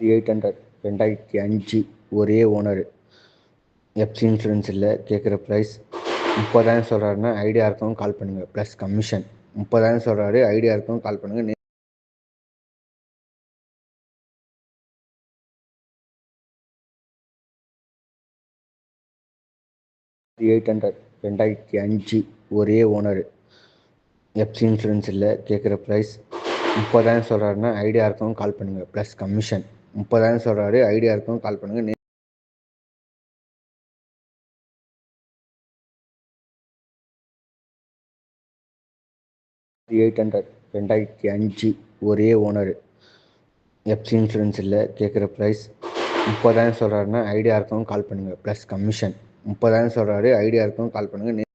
eight hundred ரெண்டாயிரத்தி அஞ்சு ஒரே ஓனரு எஃப்சி இன்சூரன்ஸ் இல்லை கேட்குற ப்ரைஸ் முப்பதாயிரம் சொல்கிறாருன்னா ஐடியா இருக்கவும் கால் பண்ணுங்கள் ப்ளஸ் கமிஷன் முப்பதாயிரம் சொல்கிறாரு ஐடியா இருக்கவும் கால் பண்ணுங்கள் எயிட் ஹண்ட்ரட் ரெண்டாயிரத்தி அஞ்சு ஒரே ஓனரு எஃப்சி இன்சூரன்ஸ் இல்லை கேட்குற ப்ரைஸ் முப்பதாயிரம் சொல்கிறாருன்னா ஐடியா இருக்கவும் கால் பண்ணுங்கள் ப்ளஸ் கமிஷன் முப்பதாயிரம் சொல்கிறாரு ஐடியா இருக்கும் கால் பண்ணுங்கள் எயிட் ஹண்ட்ரட் ரெண்டாயிரத்தி அஞ்சு ஒரே ஓனர் எஃப்சி இன்சூரன்ஸ் இல்லை கேட்குற ப்ரைஸ் முப்பதாயிரம் சொல்கிறாருன்னா ஐடியா இருக்கவும் கால் பண்ணுங்கள் ப்ளஸ் கமிஷன் முப்பதாயிரம் சொல்கிறாரு ஐடியா இருக்கவும் கால் பண்ணுங்கள்